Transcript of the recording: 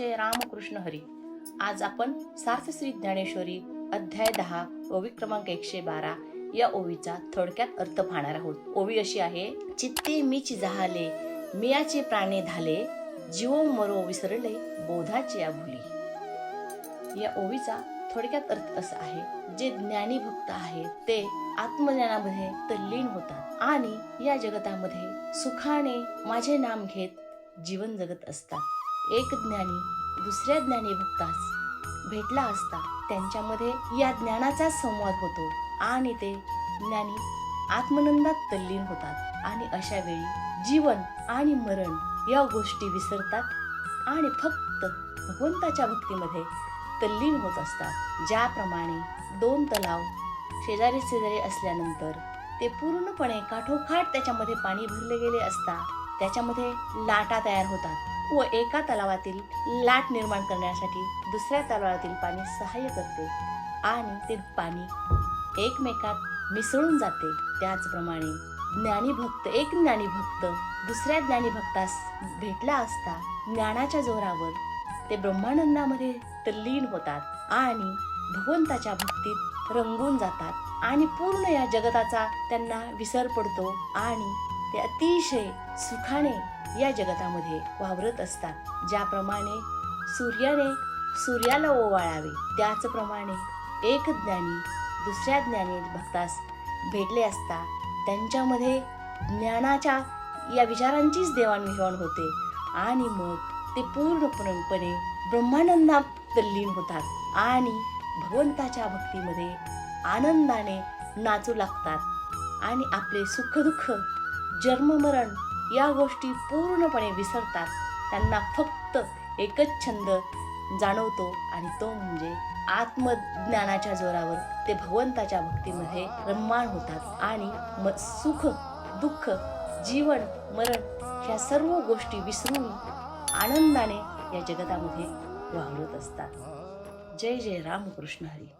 रामकृष्ण हरी. आज आपण सार्थश्री ज्ञानेश्वरी अध्याय दहा ओवी क्रमांक एकशे बारा या ओवीचा थोडक्यात अर्थ पाहणार आहोत. ओवी अशी आहे चित्ते मीच जहाले मियाचे प्राणे धाले जीवो मरो विसरले बोधाचे आभुली. या ओवीचा थोडक्यात अर्थ असा आहे जे ज्ञानी भक्त आहे ते आत्मज्ञानामध्ये तल्लीन होतात आणि या जगतामध्ये सुखाने माझे नाम घेत जीवन जगत असतात. एक ज्ञानी दुसऱ्या ज्ञानी भक्तास भेटला असता त्यांच्यामध्ये या ज्ञानाचा संवाद होतो आणि ते ज्ञानी आत्मनंदात तल्लीन होतात आणि अशा वेळी जीवन आणि मरण या गोष्टी विसरतात आणि फक्त भगवंताच्या भक्तीमध्ये तल्लीन होत असतात. ज्याप्रमाणे दोन तलाव शेजारी शेजारी असल्यानंतर ते पूर्णपणे काठोकाठ त्याच्यामध्ये पाणी भरले गेले असता त्याच्यामध्ये लाटा तयार होतात. व एका तलावातील लाट निर्माण करण्यासाठी दुसऱ्या तलावातील पाणी सहाय्य करते आणि ते पाणी एकमेकात मिसळून जाते. त्याचप्रमाणे ज्ञानी भक्त एक ज्ञानी भक्त दुसऱ्या ज्ञानी भक्तास भेटला असता ज्ञानाच्या जोरावर ते ब्रह्मानंदामध्ये तल्लीन होतात आणि भगवंताच्या भक्तीत रंगून जातात आणि पूर्ण या जगताचा त्यांना विसर पडतो आणि ते अतिशय सुखाने या जगतामध्ये वावरत असतात. ज्याप्रमाणे सूर्याने सूर्याला ओवाळावे त्याचप्रमाणे एक ज्ञानी दुसऱ्या ज्ञानी भक्तास भेटले असता त्यांच्यामध्ये ज्ञानाच्या या विचारांचीच देवाणघेवाण होते आणि मग ते पूर्णपणे ब्रह्मानंदात तल्लीन होतात आणि भगवंताच्या भक्तीमध्ये आनंदाने नाचू लागतात आणि आपले सुखदुःख जन्ममरण या गोष्टी पूर्णपणे विसरतात. त्यांना फक्त एकच छंद जाणवतो आणि तो म्हणजे आत्मज्ञानाच्या जोरावर ते भगवंताच्या भक्तीमध्ये रममाण होतात. आणि म सुख दुःख जीवन मरण ह्या सर्व गोष्टी विसरून आनंदाने या जगतामध्ये वावरत असतात. जय जय रामकृष्ण हरी.